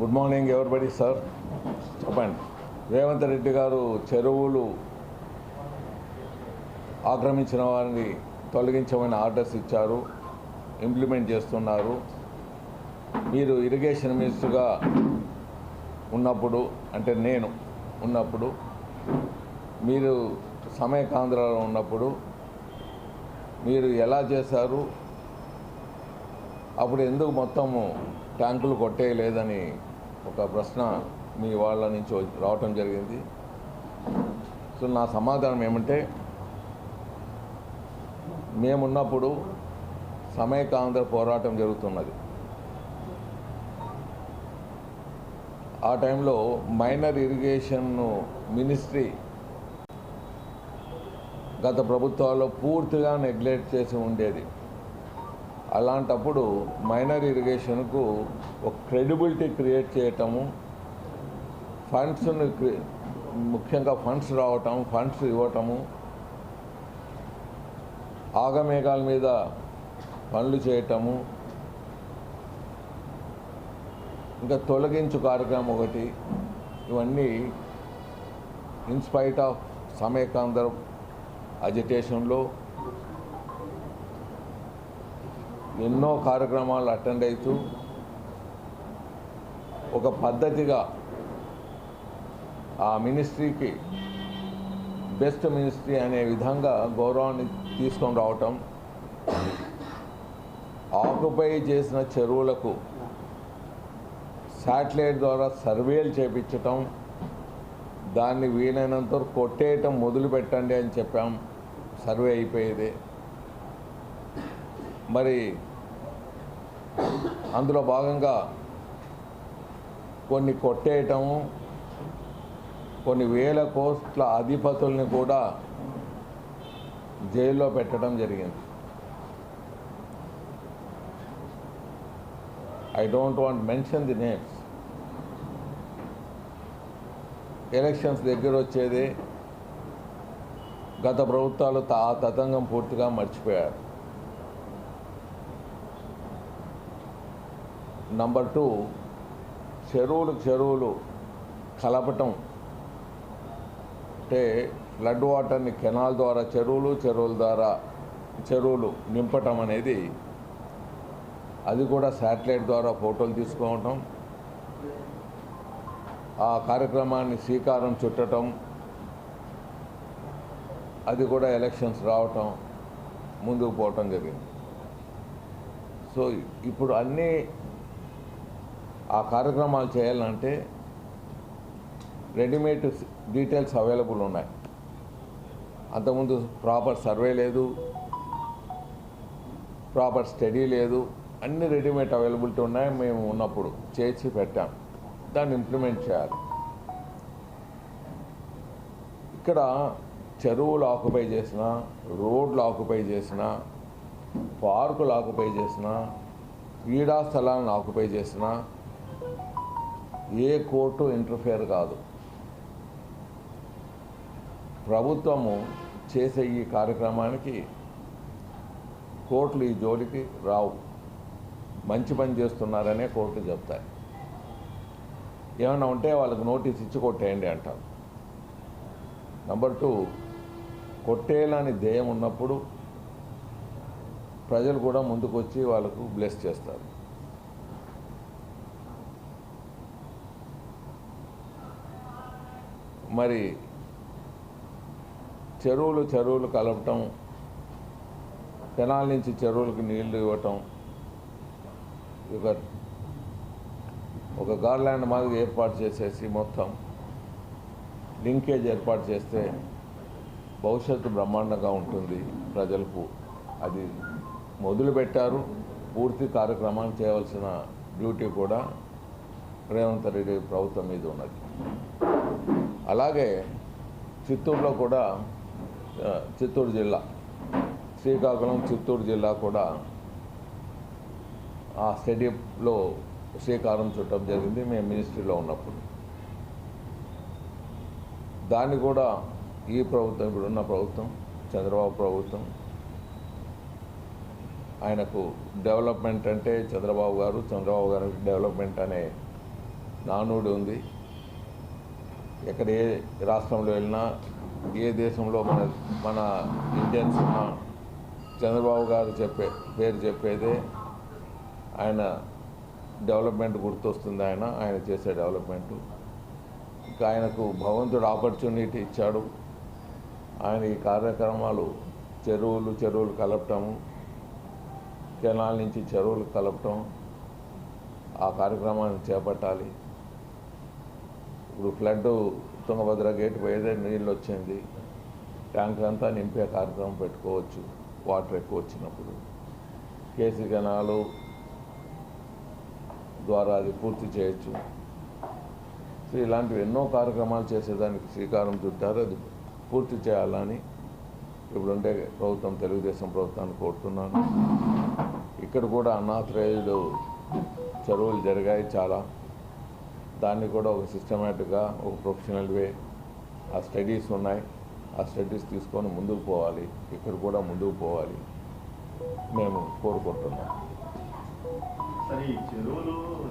Good morning everybody sir? చెప్పండి. రేవంత్ రెడ్డి గారు చెరువులు ఆక్రమించిన వారిని తొలగించమని ఆర్డర్స్ ఇచ్చారు ఇంప్లిమెంట్ చేస్తున్నారు. మీరు ఇరిగేషన్ మినిస్టర్గా ఉన్నప్పుడు అంటే నేను ఉన్నప్పుడు మీరు సమయకాంధ్రలో ఉన్నప్పుడు మీరు ఎలా చేశారు? అప్పుడు ఎందుకు మొత్తము ట్యాంకులు కొట్టేయలేదని ఒక ప్రశ్న మీ వాళ్ళ నుంచి వచ్చి- రావటం జరిగింది. సో నా సమాధానం ఏమంటే మేమున్నప్పుడు సమయకాంధ్ర పోరాటం జరుగుతున్నది. ఆ టైంలో మైనర్ ఇరిగేషన్ మినిస్ట్రీ గత ప్రభుత్వాల్లో పూర్తిగా నెగ్లెక్ట్ చేసి ఉండేది. అలాంటప్పుడు మైనర్ ఇరిగేషన్కు ఒక క్రెడిబిలిటీ క్రియేట్ చేయటము ఫండ్స్ను ముఖ్యంగా ఫండ్స్ రావటం ఫండ్స్ ఇవ్వటము ఆగమేఘాల మీద పనులు చేయటము ఇంకా తొలగించు కార్యక్రమం ఒకటి ఇవన్నీ ఇన్స్పైట్ ఆఫ్ సమయకాంధ్ర అజిటేషన్లో ఎన్నో కార్యక్రమాలు అటెండ్ అవుతూ ఒక పద్ధతిగా ఆ మినిస్ట్రీకి బెస్ట్ మినిస్ట్రీ అనే విధంగా గౌరవాన్ని తీసుకొని రావటం ఆక్యుపై చేసిన చెరువులకు శాటిలైట్ ద్వారా సర్వేలు చేపించటం దాన్ని వీలైనంత కొట్టేయటం మొదలు పెట్టండి అని చెప్పాం. సర్వే అయిపోయేది. మరి అందులో భాగంగా కొన్ని కొట్టేయటము కొన్ని వేల కోట్ల అధిపతుల్ని కూడా జైల్లో పెట్టడం జరిగింది. I don't want mention the names elections దగ్గర వచ్చేది గత ప్రభుత్వాలు తా- ఆ తతంగం పూర్తిగా మర్చిపోయారు. నంబర్ టూ చెరువులు చెరువులు కలపటం. అంటే ఫ్లడ్ వాటర్ని కెనాల్ ద్వారా చెరువులు చెరువుల ద్వారా చెరువులు నింపటం అనేది అది కూడా శాటిలైట్ ద్వారా ఫోటోలు తీసుకోవటం. ఆ కార్యక్రమాన్ని శ్రీకారం చుట్టటం. అది కూడా ఎలక్షన్స్ రావటం ముందుకు పోవటం జరిగింది. సో ఇప్పుడు అన్నీ ఆ కార్యక్రమాలు చేయాలంటే రెడీమేడ్ డీటెయిల్స్ అవైలబుల్ ఉన్నాయి. అంతకుముందు ప్రాపర్ సర్వే లేదు ప్రాపర్ స్టడీ లేదు అన్ని రెడీమేడ్ అవైలబిలిటీ ఉన్నాయి. మేము ఉన్నప్పుడు చేసి పెట్టాం. దాన్ని ఇంప్లిమెంట్ చేయాలి. ఇక్కడ చెరువులు ఆక్యుపై చేసిన రోడ్లు ఆక్యుపై చేసిన పార్కులు ఆక్యుపై చేసిన క్రీడా స్థలాలను ఆక్యుపై చేసిన ఏ కోర్టు ఇంటర్ఫేర్ కాదు. ప్రభుత్వము చేసే ఈ కార్యక్రమానికి కోర్టులు ఈ జోలికి రావు. మంచి పని చేస్తున్నారనే కోర్టులు చెప్తాయి. ఏమైనా ఉంటే వాళ్ళకి నోటీస్ ఇచ్చి కొట్టేయండి అంటారు. నంబర్ టూ కొట్టేయాలని ధ్యేయం ఉన్నప్పుడు ప్రజలు కూడా ముందుకు వచ్చి వాళ్ళకు బ్లెస్ చేస్తారు. మరి చెరువులు చెరువులు కలపటం కెనాల్ నుంచి చెరువులకు నీళ్ళు ఇవ్వటం ఒక ఒక గార్లాండ్ మాదిరి ఏర్పాటు చేసేసి మొత్తం లింకేజ్ ఏర్పాటు చేస్తే భవిష్యత్తు బ్రహ్మాండంగా ఉంటుంది ప్రజలకు. అది మొదలుపెట్టారు. పూర్తి కార్యక్రమాన్ని చేయవలసిన డ్యూటీ కూడా రేవంత్ రెడ్డి ప్రభుత్వం మీద ఉన్నది. అలాగే చిత్తూరులో కూడా చిత్తూరు జిల్లా శ్రీకాకుళం చిత్తూరు జిల్లా కూడా ఆ స్టేడియంలో శ్రీకారం చుట్టడం జరిగింది మేము మినిస్ట్రీలో ఉన్నప్పుడు. దాన్ని కూడా ఈ ప్రభుత్వం ఇప్పుడున్న ప్రభుత్వం చంద్రబాబు ప్రభుత్వం ఆయనకు డెవలప్మెంట్ అంటే చంద్రబాబు గారు చంద్రబాబు గారికి డెవలప్మెంట్ అనే నానుడి ఉంది. ఎక్కడ ఏ రాష్ట్రంలో వెళ్ళినా ఏ దేశంలో మన మన ఇండియన్స్ ఉన్నా చంద్రబాబు గారు చెప్పే పేరు చెప్పేదే ఆయన డెవలప్మెంట్ గుర్తొస్తుంది ఆయన ఆయన చేసే డెవలప్మెంట్. ఇంకా ఆయనకు భగవంతుడు ఆపర్చునిటీ ఇచ్చాడు. ఆయన ఈ కార్యక్రమాలు చెరువులు చెరువులు కలపటము కెనాల్ నుంచి చెరువులు కలపటం ఆ కార్యక్రమాన్ని చేపట్టాలి. ఇప్పుడు ఫ్లడ్ తుంగభద్ర గేట్ పోయేదే నీళ్ళు వచ్చింది ట్యాంక్ అంతా నింపే కార్యక్రమం పెట్టుకోవచ్చు వాటర్ ఎక్కువ వచ్చినప్పుడు. కేసీ కెనాలు ద్వారా అది పూర్తి చేయొచ్చు. సో ఇలాంటివి ఎన్నో కార్యక్రమాలు చేసేదానికి శ్రీకారం చుట్టారు. అది పూర్తి చేయాలని ఇప్పుడుండే ప్రభుత్వం తెలుగుదేశం ప్రభుత్వాన్ని కోరుతున్నాను. ఇక్కడ కూడా అనాథరేయుడు చెరువులు జరిగాయి చాలా. దాన్ని కూడా ఒక సిస్టమేటిక్గా ఒక ప్రొఫెషనల్ వే ఆ స్టడీస్ ఉన్నాయి. ఆ స్టడీస్ తీసుకొని ముందుకు పోవాలి. ఇక్కడ కూడా ముందుకు పోవాలి. మేము కోరుకుంటున్నాం. చెరువులు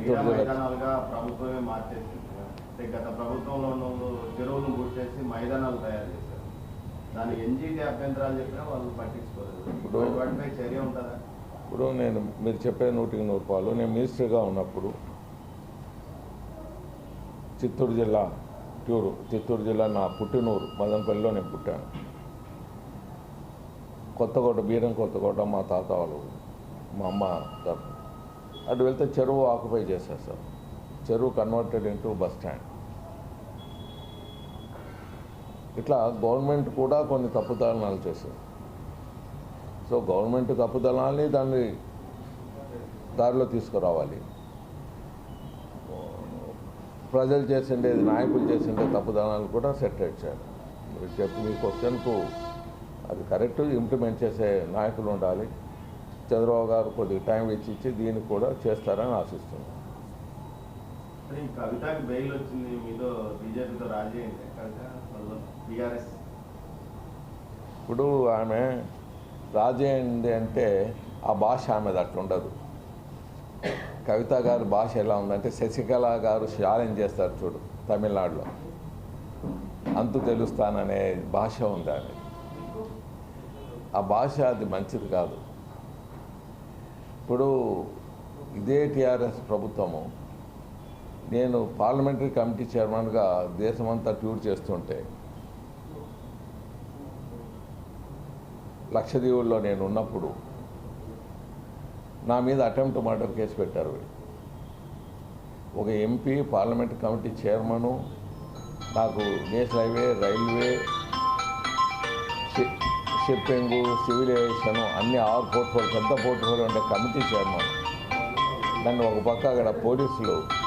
చెరువులు గత ప్రభుత్వంలో ఉన్న చెరువులను గుర్చేసి మైదానాలు తయారు చేశారు. దాని ఎన్జీటీ అభ్యంతరాలు చెప్పినా వాళ్ళు పట్టించుకోలేదు. ఇప్పుడు- వాటిపై చర్య ఉంటుందా? ఇప్పుడు నేను మీరు చెప్పే నూటికి నూరు రూపాయలు నేను మినిస్టర్గా ఉన్నప్పుడు చిత్తూరు జిల్లా ట్యూరు చిత్తూరు జిల్లా నా పుట్టినూరు మదనపల్లిలో నేను పుట్టాను. కొత్తకోట బీరం కొత్తకోట మా తాత వాళ్ళు మా అమ్మ తరఫు అటు వెళ్తే చెరువు ఆక్యుపై చేసేస్తారు చెరువు కన్వర్టెడ్ ఇంటూ బస్ స్టాండ్. ఇట్లా గవర్నమెంట్ కూడా కొన్ని తప్పుదారణాలు చేశారు. సో గవర్నమెంట్ తప్పుదలాన్ని దాన్ని దారిలో తీసుకురావాలి. ప్రజలు చేసిండేది నాయకులు చేసిండే తప్పుదనాలు కూడా సెటరేట్ చేయాలి మీరు చెప్పి మీ క్వశ్చన్కు అది కరెక్ట్ ఇంప్లిమెంట్ చేసే నాయకులు ఉండాలి. చంద్రబాబు గారు కొద్దిగా టైం ఇచ్చి ఇచ్చి దీన్ని కూడా చేస్తారని ఆశిస్తున్నాను. కవితకి బెయిల్ వచ్చింది మీతో బీజేపీతో రాజీ ఇప్పుడు ఆమె రాజీ అయింది అంటే ఆ భాష ఆమెది అట్లుండదు కవిత గారి భాష ఎలా ఉందంటే శశికళ గారు ఛాలెంజ్ చేస్తారు చూడు తమిళనాడులో. అంతు తెలుస్తాననే భాష ఉంది ఆమె ఆ భాష అది మంచిది కాదు. ఇప్పుడు ఇదే టీఆర్ఎస్ ప్రభుత్వము. నేను పార్లమెంటరీ కమిటీ చైర్మన్గా దేశమంతా టూర్ చేస్తుంటే లక్షదీవుల్లో నేను ఉన్నప్పుడు నా మీద అటెంప్ట్ మర్డర్ కేసు పెట్టారు వీళ్ళు. ఒక ఎంపీ పార్లమెంట్ కమిటీ చైర్మను నాకు national highway railway shi- shipping civil aviation అన్ని ఆరు పోర్ట్ఫోలియో పెద్ద పోర్ట్ఫోలియో ఉండే కమిటీ చైర్మన్. నన్ను ఒక పక్క అక్కడ పోలీసులు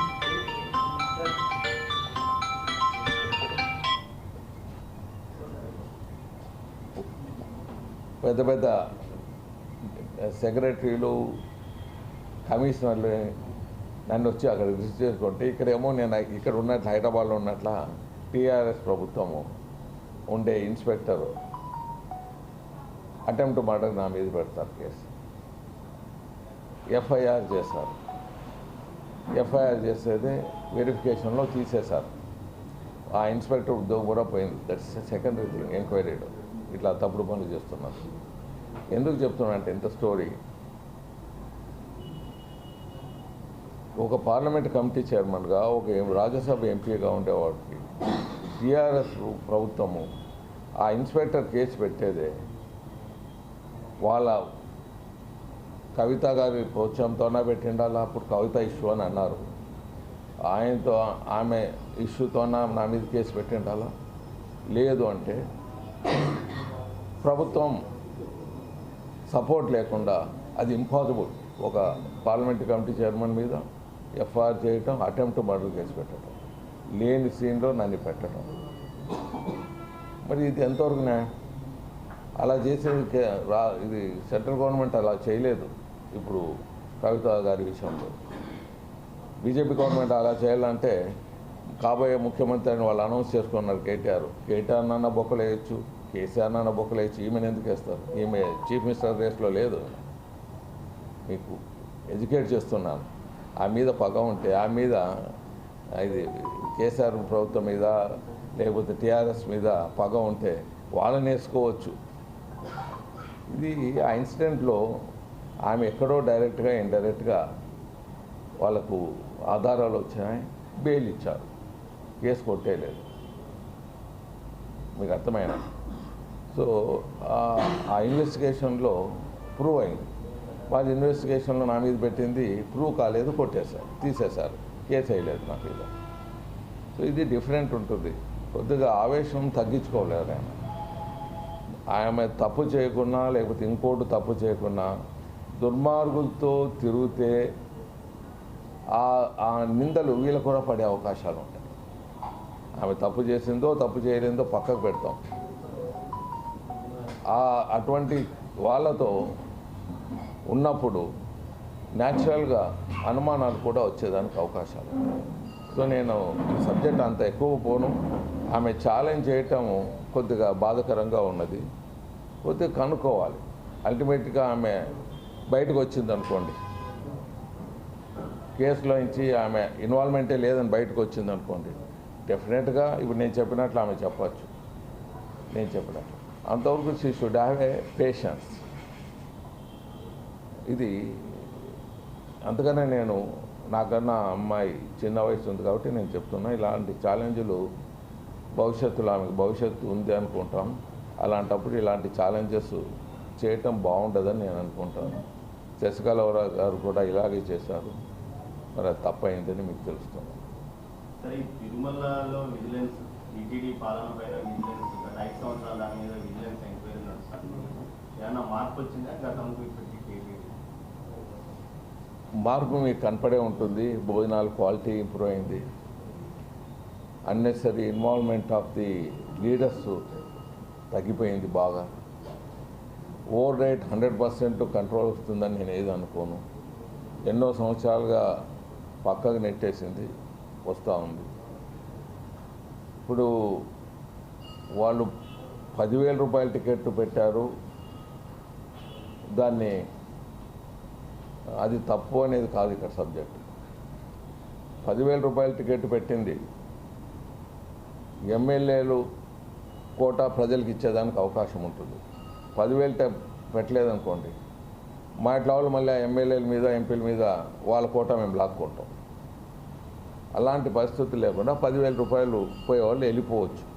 పెద్ద పెద్ద సెక్రటరీలు కమిషనర్లు నన్ను వచ్చి అక్కడ రిజిస్టర్ చేసుకుంటే ఇక్కడేమో నేను ఇక్కడ ఉన్నట్లు హైదరాబాద్లో ఉన్నట్ల టీఆర్ఎస్ ప్రభుత్వము ఉండే ఇన్స్పెక్టర్ అటెంప్ట్ మర్డర్ నా మీద పెడతారు కేసు. ఎఫ్ఐఆర్ చేశారు. ఎఫ్ఐఆర్ చేసేది వెరిఫికేషన్లో తీసేశారు. ఆ ఇన్స్పెక్టర్ ఉద్యోగం కూడా పోయింది. దట్స్ సెకండరీ థింగ్ ఎంక్వైరీలో. ఇట్లా తప్పుడు పనులు చేస్తున్నారు. ఎందుకు చెప్తున్నానంటే ఇంత స్టోరీ. ఒక పార్లమెంట్ కమిటీ చైర్మన్గా ఒక రాజ్యసభ ఎంపీగా ఉండేవాడికి టీఆర్ఎస్ ప్రభుత్వము ఆ ఇన్స్పెక్టర్ కేసు పెట్టేదే వాళ్ళ కవిత గారి ప్రోత్సాహంతోనే పెట్టిండాలా అప్పుడు కవిత ఇష్యూ అని అన్నారు. ఆయనతో ఆమె ఇష్యూతోన నా మీద కేసు పెట్టిండాలా? లేదు అంటే ప్రభుత్వం సపోర్ట్ లేకుండా అది ఇంపాసిబుల్. ఒక పార్లమెంట్ కమిటీ చైర్మన్ మీద ఎఫ్ఐఆర్ చేయటం అటెంప్ట్ మర్డర్ కేసు పెట్టడం లేని సీన్లో నన్ను పెట్టడం మరి ఇది ఎంతవరకు న్యాయం? అలా చేసేది రా ఇది సెంట్రల్ గవర్నమెంట్ అలా చేయలేదు ఇప్పుడు కవిత గారి విషయంలో. బీజేపీ గవర్నమెంట్ అలా చేయాలంటే కాబోయే ముఖ్యమంత్రి అని వాళ్ళు అనౌన్స్ చేసుకున్నారు కేటీఆర్. కేటీఆర్ నాన్న బొక్కలు వేయచ్చు. కేసీఆర్ నాన్న బొక్కలు వేయచ్చు ఈమెను ఎందుకు వేస్తారు? ఈమె చీఫ్ మినిస్టర్ రేస్లో లేదు. మీకు ఎడ్యుకేట్ చేస్తున్నాను. ఆ మీద పగ ఉంటే ఆ మీద ఇది కేసీఆర్ ప్రభుత్వం మీద లేకపోతే టీఆర్ఎస్ మీద పగ ఉంటే వాళ్ళని వేసుకోవచ్చు. ఇది ఆ ఇన్సిడెంట్లో ఆమె ఎక్కడో డైరెక్ట్గా ఇండైరెక్ట్గా వాళ్ళకు ఆధారాలు వచ్చినాయి బెయిల్ ఇచ్చారు. కేసు కొట్టేయలేదు. మీకు అర్థమైనా సో ఆ- ఇన్వెస్టిగేషన్లో ప్రూవ్ అయింది. వాళ్ళ ఇన్వెస్టిగేషన్లో నా మీద పెట్టింది ప్రూవ్ కాలేదు కొట్టేశారు తీసేశారు. కేసు వేయలేదు నా మీద. సో ఇది డిఫరెంట్ ఉంటుంది. కొద్దిగా ఆవేశం తగ్గించుకోలేదు ఆయన ఆమె తప్పు చేయకున్నా లేకపోతే ఇంకోటి తప్పు చేయకున్నా దుర్మార్గులతో తిరిగితే ఆ ఆ నిందలు వీళ్ళ కూడా పడే అవకాశాలు ఉంటాయి. ఆమె తప్పు చేసిందో తప్పు చేయలేదో పక్కకు పెడతాం. అటువంటి వాళ్ళతో ఉన్నప్పుడు న్యాచురల్గా అనుమానాలు కూడా వచ్చేదానికి అవకాశాలు సో నేను సబ్జెక్ట్ అంత ఎక్కువ పోను. ఆమె ఛాలెంజ్ చేయటం కొద్దిగా బాధకరంగా ఉన్నది. కొద్దిగా కనుక్కోవాలి. అల్టిమేట్గా ఆమె బయటకు వచ్చింది అనుకోండి. కేసులో నుంచి ఆమె ఇన్వాల్వ్మెంటే లేదని బయటకు వచ్చింది అనుకోండి. డెఫినెట్గా ఇప్పుడు నేను చెప్పినట్లు ఆమె చెప్పచ్చు. నేను చెప్పినట్లు. అంతవరకు she should have a patience ఇది అందుకనే నేను నాకన్నా అమ్మాయి చిన్న వయసు ఉంది కాబట్టి నేను చెప్తున్నా ఇలాంటి ఛాలెంజ్లు భవిష్యత్తులో ఆమెకు భవిష్యత్తు ఉంది అనుకుంటాం. అలాంటప్పుడు ఇలాంటి ఛాలెంజెస్ చేయటం బాగుండదని నేను అనుకుంటాను. శశికళ గారు కూడా ఇలాగే చేశారు. మరి అది తప్పైందని మీకు తెలుస్తుంది. సరే తిరుమలలో విజిలెన్స్ టీటీడీ పాలన పైన విజిలెన్స్ ఐదు సంవత్సరాల దాని మీద విజిలెన్స్ ఎంక్వైరీ నడుస్తాను ఏమన్నా మార్పు వచ్చిందా? గతంకు మార్పు మీకు కనపడే ఉంటుంది. భోజనాల క్వాలిటీ ఇంప్రూవ్ అయింది. Unnecessary involvement of the leaders తగ్గిపోయింది బాగా. Over rate hundred percent control వస్తుందని నేను ఏది అనుకోను. ఎన్నో సంవత్సరాలుగా పక్కకు నెట్టేసింది. వస్తూ ఉంది. ఇప్పుడు వాళ్ళు పదివేల రూపాయల టికెట్ పెట్టారు. దాన్ని అది తప్పు అనేది కాదు ఇక్కడ సబ్జెక్ట్. పదివేల రూపాయల టికెట్ పెట్టింది. ఎమ్మెల్యేలు కోటా ప్రజలకు ఇచ్చేదానికి అవకాశం ఉంటుంది. పదివేలు పెట్టలేదనుకోండి. మా ఇట్లా వాళ్ళు మళ్ళీ ఎమ్మెల్యేల మీద ఎంపీల మీద వాళ్ళ కోటా మేము లాక్కుంటాం అలాంటి పరిస్థితి లేకుండా పదివేల రూపాయలు పోయేవాళ్ళు వెళ్ళిపోవచ్చు.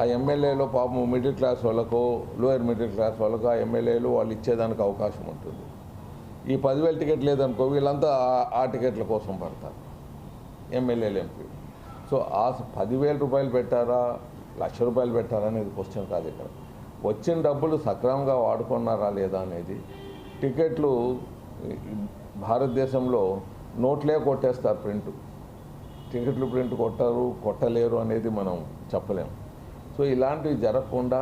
ఆ ఎమ్మెల్యేలో పాపం మిడిల్ క్లాస్ వాళ్ళకో లోయర్ మిడిల్ క్లాస్ వాళ్ళకో ఆ ఎమ్మెల్యేలు వాళ్ళు ఇచ్చేదానికి అవకాశం ఉంటుంది. ఈ పదివేల టికెట్ లేదనుకో వీళ్ళంతా ఆ- టికెట్ల కోసం పడతారు. ఎమ్మెల్యేలు ఎంపీ సో ఆ పదివేల రూపాయలు పెట్టారా లక్ష రూపాయలు పెట్టారా అనేది క్వశ్చన్ కాదు ఇక్కడ. వచ్చిన డబ్బులు సక్రమంగా వాడుకున్నారా లేదా అనేది టికెట్లు భారతదేశంలో నోట్లే కొట్టేస్తారు ప్రింట్. టికెట్లు ప్రింట్ కొట్టారు కొట్టలేరు అనేది మనం చెప్పలేం. సో ఇలాంటివి జరగకుండా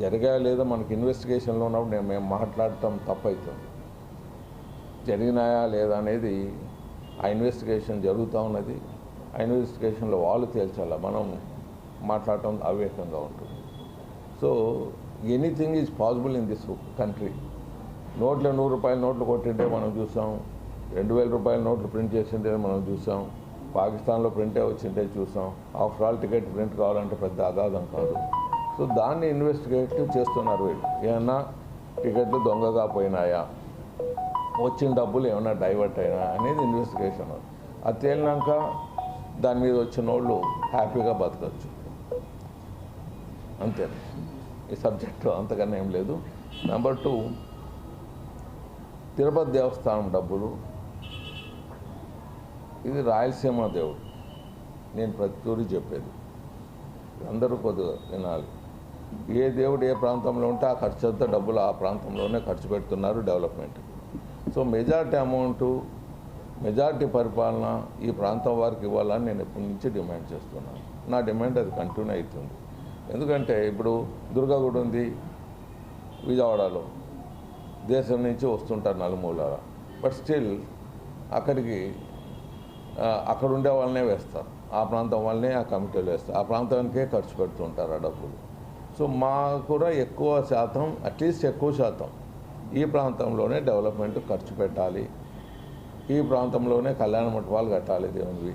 జరిగా లేదా మనకి ఇన్వెస్టిగేషన్లో ఉన్నప్పుడు నేను మేము మాట్లాడటం తప్పవుతుంది జరిగినాయా లేదా అనేది ఆ ఇన్వెస్టిగేషన్ జరుగుతూ ఉన్నది. ఆ ఇన్వెస్టిగేషన్లో వాళ్ళు తేల్చాలా? మనం మాట్లాడటం అవివేకంగా ఉంటుంది. So anything is possible in this country నోట్ల నూరు రూపాయల నోట్లు కొట్టింటే మనం చూసాం. రెండు వేల రూపాయల నోట్లు ప్రింట్ చేసింటే మనం చూసాం. పాకిస్తాన్లో ప్రింటే వచ్చింటే చూసాం. ఆఫ్టర్ ఆల్ టికెట్ ప్రింట్ కావాలంటే పెద్ద అగాధం కాదు. సో దాన్ని ఇన్వెస్టిగేట్ చేస్తున్నారు వీళ్ళు. ఏమన్నా టికెట్లు దొంగగా పోయినాయా? వచ్చిన డబ్బులు ఏమైనా డైవర్ట్ అయినా అనేది ఇన్వెస్టిగేషన్ అది తేలినాక దాని మీద వచ్చిన వాళ్ళు హ్యాపీగా బతకచ్చు. అంతే. ఈ సబ్జెక్టు అంతకన్నా ఏం లేదు. నెంబర్ టూ తిరుపతి దేవస్థానం డబ్బులు ఇది రాయలసీమ దేవుడు. నేను ప్రతి తూరి చెప్పేది. అందరూ కొద్దిగా వినాలి. ఏ దేవుడు ఏ ప్రాంతంలో ఉంటే ఆ ఖర్చు అంతా డబ్బులు ఆ ప్రాంతంలోనే ఖర్చు పెడుతున్నారు development. So majority amount majority పరిపాలన ఈ ప్రాంతం వారికి ఇవ్వాలని నేను ఎప్పటి నుంచి డిమాండ్ చేస్తున్నాను. నా డిమాండ్ అది కంటిన్యూ అవుతుంది. ఎందుకంటే ఇప్పుడు దుర్గాగుడి ఉంది విజయవాడలో. దేశం నుంచి వస్తుంటారు నలుమూలల. బట్ స్టిల్ అక్కడికి అక్కడ ఉండే వాళ్ళనే వేస్తారు. ఆ ప్రాంతం వాళ్ళనే ఆ కమిటీలు వేస్తారు. ఆ ప్రాంతానికే ఖర్చు పెడుతుంటారు ఆ డబ్బులు. సో మా కూడా ఎక్కువ శాతం అట్లీస్ట్ ఎక్కువ శాతం ఈ ప్రాంతంలోనే డెవలప్మెంట్ ఖర్చు పెట్టాలి. ఈ ప్రాంతంలోనే కళ్యాణ మంటపాలు కట్టాలి దేవునివి.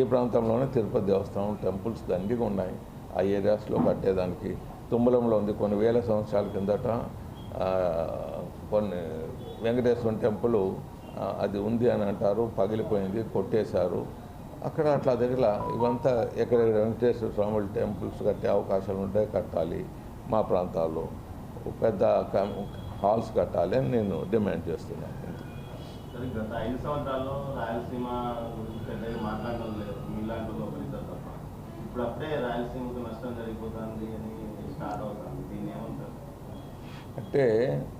ఈ ప్రాంతంలోనే తిరుపతి దేవస్థానం టెంపుల్స్ దండిగా ఉన్నాయి. ఆ ఏరియాస్లో కట్టేదానికి తుమ్మలంలో ఉంది. కొన్ని వేల సంవత్సరాల కిందట కొన్ని వెంకటేశ్వర టెంపుల్ అది ఉంది అని అంటారు పగిలిపోయింది కొట్టేశారు. అక్కడ అట్లా దగ్గర ఇవంతా ఎక్కడ వెంకటేశ్వర స్వామి టెంపుల్స్ కట్టే అవకాశాలు ఉంటాయి కట్టాలి మా ప్రాంతాల్లో. పెద్ద హాల్స్ కట్టాలి అని నేను డిమాండ్ చేస్తున్నాను. గత ఐదు సంవత్సరాల్లో రాయలసీమ గురించి మాట్లాడడం లేదు. మీలాంటి ఒకరిద్దరు తప్ప. ఇప్పుడు అప్పుడే రాయలసీమకు నష్టం జరిగిపోతుంది అని స్టార్ట్ అవుతుంది. దీన్ని ఏమంటారు? అంటే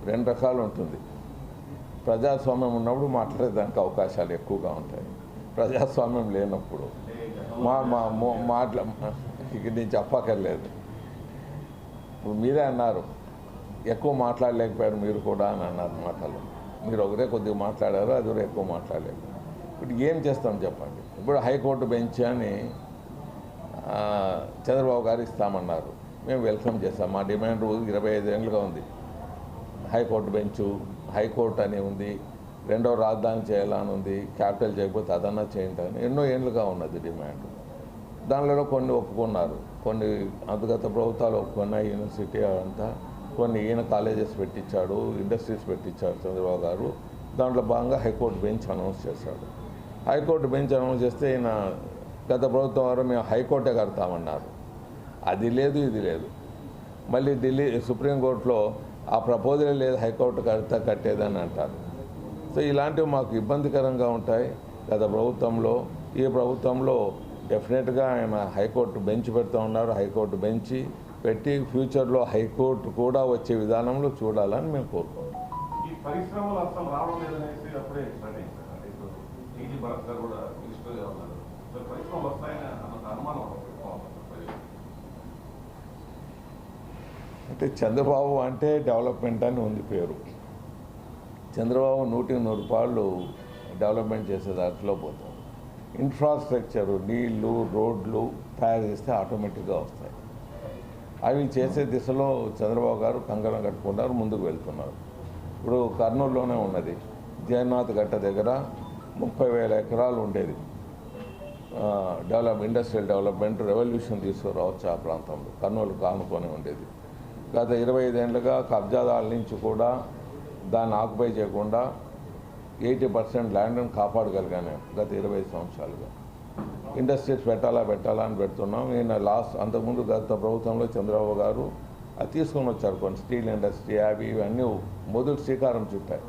రెండు రకాలు ఉంటుంది. ప్రజాస్వామ్యం ఉన్నప్పుడు మాట్లాడేదానికి అవకాశాలు ఎక్కువగా ఉంటాయి. ప్రజాస్వామ్యం లేనప్పుడు. మా మా మాట్లా ఇక నేను చెప్పక్కర్లేదు. ఇప్పుడు మీరే అన్నారు. ఎక్కువ మాట్లాడలేకపోయారు మీరు కూడా అని అన్నారు మాటలు. మీరు ఒకరే కొద్దిగా మాట్లాడారు అది కూడా ఎక్కువ మాట్లాడలేదు. ఇప్పుడు ఏం చేస్తాం చెప్పండి? ఇప్పుడు హైకోర్టు బెంచ్ అని చంద్రబాబు గారు ఇస్తామన్నారు. మేము వెల్కమ్ చేస్తాం. మా డిమాండ్ ఇరవై ఐదు ఏళ్ళుగా ఉంది. హైకోర్టు బెంచు హైకోర్టు అని ఉంది రెండో రాజధాని చేయాలని ఉంది క్యాపిటల్ చేయకపోతే అదన్నా చేయండి అని ఎన్నో ఏళ్ళుగా ఉన్నది డిమాండ్. దానిలో కొన్ని ఒప్పుకున్నారు. కొన్ని అంతగత ప్రభుత్వాలు ఒప్పుకున్నాయి యూనివర్సిటీ అంతా కొన్ని ఈయన కాలేజెస్ పెట్టించాడు ఇండస్ట్రీస్ పెట్టించాడు చంద్రబాబు గారు. దాంట్లో భాగంగా హైకోర్టు బెంచ్ అనౌన్స్ చేశాడు. హైకోర్టు బెంచ్ అనౌన్స్ చేస్తే ఈయన గత ప్రభుత్వం వారు మేము హైకోర్టే కడతామన్నారు. అది లేదు ఇది లేదు. మళ్ళీ ఢిల్లీ సుప్రీంకోర్టులో ఆ ప్రపోజల్ లేదు హైకోర్టు కడతా కట్టేదని అంటారు. సో ఇలాంటివి మాకు ఇబ్బందికరంగా ఉంటాయి. గత ప్రభుత్వంలో ఈ ప్రభుత్వంలో డెఫినెట్గా ఆయన హైకోర్టు బెంచ్ పెడుతూ ఉన్నారు. హైకోర్టు బెంచి పెట్టి ఫ్యూచర్లో హైకోర్టు కూడా వచ్చే విధానంలో చూడాలని మేము కోరుకుంటున్నాం. పరిశ్రమలు అసలు రావడం లేదనేసి అప్పుడే స్టార్ట్ అయింది సార్ అంటే ఇప్పుడు టీజీ భరత్ గారు కూడా మినిస్టర్గా ఉన్నారు సో పరిశ్రమలు వస్తాయని అన్న అనుమానం ఒకటి బాగుంది సార్ ప్రజలకు. అంటే చంద్రబాబు అంటే డెవలప్మెంట్ అని ఉంది పేరు. చంద్రబాబు నూటికి నూరు రూపాయలు డెవలప్మెంట్ చేసే దాంట్లో పోతాం. ఇన్ఫ్రాస్ట్రక్చర్ నీళ్ళు రోడ్లు తయారు చేస్తే ఆటోమేటిక్గా వస్తాయి. అవి చేసే దిశలో చంద్రబాబు గారు కంకణం కట్టుకున్నారు ముందుకు వెళ్తున్నారు. ఇప్పుడు కర్నూలులోనే ఉన్నది. జగన్నాథ్ గట్ట దగ్గర ముప్పై వేల ఎకరాలు ఉండేది. డెవలప్ ఇండస్ట్రియల్ డెవలప్మెంట్ రెవల్యూషన్ తీసుకురావచ్చు ఆ ప్రాంతంలో. కర్నూలు కానుకొని ఉండేది. గత ఇరవై ఐదేళ్ళుగా కబ్జాదారుల నుంచి కూడా దాన్ని ఆక్యుపై చేయకుండా ఎయిటీ పర్సెంట్ ల్యాండ్ని కాపాడగలిగాను గత ఇరవై ఐదు సంవత్సరాలుగా. ఇండస్ట్రీస్ పెట్టాలా పెట్టాలా అని పెడుతున్నాం. ఈయన లాస్ట్ అంతకుముందు గత ప్రభుత్వంలో చంద్రబాబు గారు అది తీసుకొని వచ్చారు కొన్ని స్టీల్ ఇండస్ట్రీ అవి ఇవన్నీ మొదలు శ్రీకారం చుట్టాయి.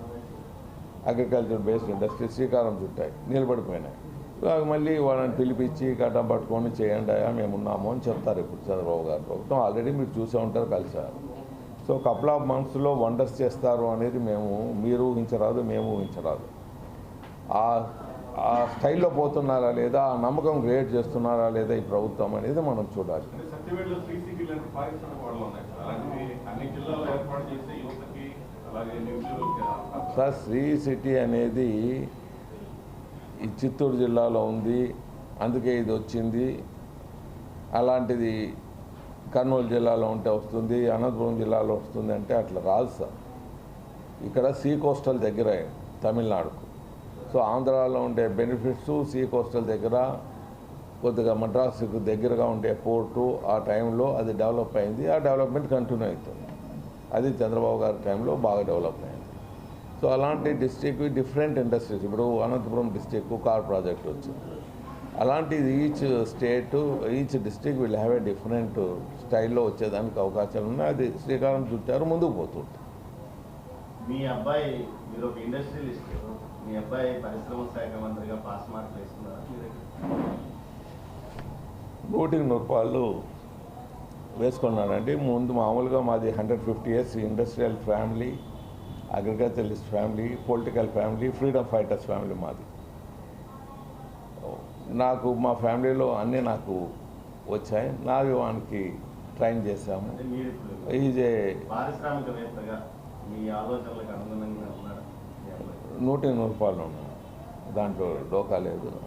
అగ్రికల్చర్ బేస్డ్ ఇండస్ట్రీ శ్రీకారం చుట్టాయి. నిలబడిపోయినాయి మళ్ళీ వాళ్ళని పిలిపించి గడ్డం పట్టుకొని చేయండి అయ్యా మేము ఉన్నాము అని చెప్తారు ఇప్పుడు చంద్రబాబు గారు ప్రభుత్వం. ఆల్రెడీ మీరు చూసే ఉంటారు కలిసారు. సో కపుల్ ఆఫ్ మంత్స్లో వండర్స్ చేస్తారు అనేది మేము మీరు ఊహించరాదు మేము ఊహించరాదు. ఆ స్టైల్లో పోతున్నారా లేదా ఆ నమ్మకం క్రియేట్ చేస్తున్నారా లేదా ఈ ప్రభుత్వం అనేది మనం చూడాలి. సార్. శ్రీ సిటీ అనేది ఈ చిత్తూరు జిల్లాలో ఉంది. అందుకే ఇది వచ్చింది. అలాంటిది కర్నూలు జిల్లాలో ఉంటే వస్తుంది అనంతపురం జిల్లాలో వస్తుంది అంటే అట్లా రాదు సార్. ఇక్కడ సీ కోస్టల్ దగ్గర తమిళనాడుకు. సో ఆంధ్రాలో ఉండే బెనిఫిట్స్ సీ కోస్టల్ దగ్గర కొద్దిగా మద్రాసుకు దగ్గరగా ఉండే పోర్టు ఆ టైంలో అది డెవలప్ అయింది. ఆ డెవలప్మెంట్ కంటిన్యూ అవుతుంది. అది చంద్రబాబు గారి టైంలో బాగా డెవలప్ అయింది. సో అలాంటి డిస్టిక్ డిఫరెంట్ ఇండస్ట్రీస్ ఇప్పుడు అనంతపురం డిస్టిక్ కార్ ప్రాజెక్ట్ వచ్చింది. అలాంటిది each state each district will have a different స్టైల్లో వచ్చేదానికి అవకాశాలు ఉన్నాయి. అది శ్రీకారం చుట్టారు ముందుకు పోతుంటారు. మీ అబ్బాయి మీరు ఒక ఇండస్ట్రియలిస్ట్ మీ అబ్బాయి పరిశ్రమ శాఖ మంత్రిగా పాస్ మార్క్ వేసుకున్నారా మీ దగ్గర? నూటికి నూరు వేసుకున్నానండి ముందు మామూలుగా మాది hundred fifty years industrial family agriculturalist family political family freedom fighters family మాది. నాకు మా ఫ్యామిలీలో అన్నీ నాకు వచ్చాయి. నావి వానికి ట్రైన్ చేశాము. ఈజ్ నూటికి నూరు రూపాయలు ఉన్నాను. దాంట్లో డోకా లేదు.